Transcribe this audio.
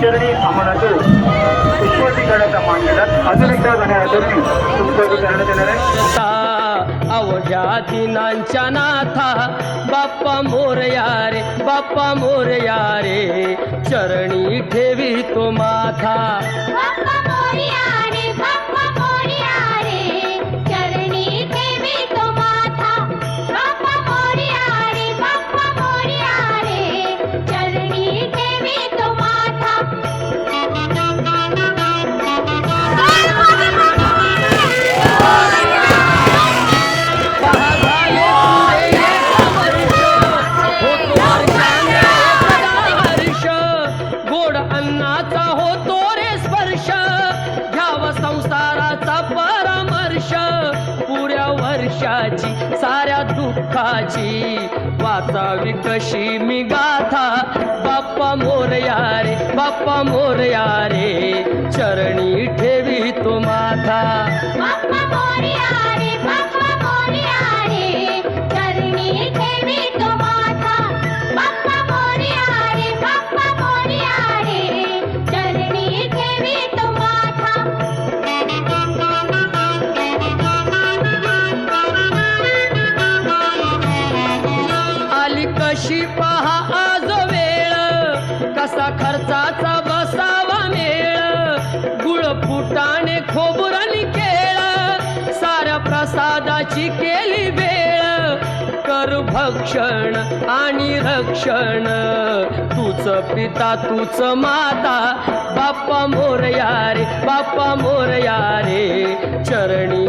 चरणी आम्हाला तो पुष्पवती करण्याचा मान दिला अजून एकदा जाण्या चरणी पुष्पवती करण्यात येणार आहे. अवघ्या दिनांच्या नाथा बाप्पा बाप्पा रे चरणी ठेवी तो माथा. पुऱ्या साऱ्या दुःखाची वाचावी कशी मी गाथा. बाप्पा मोरया रे बाप्पा मोरया रे चरणी ठेवी तो माथा. आली पहा आज वेळ. कसा खर्चाचा बसावा मेळ. गुळ फुटाने खोबरणी केळ. साऱ्या प्रसादाची केली वेळ. कर भक्षण आणि रक्षण. तूच पिता तूच माता. बाप्पा मोरया रे बाप्पा मोरया रे. चरणी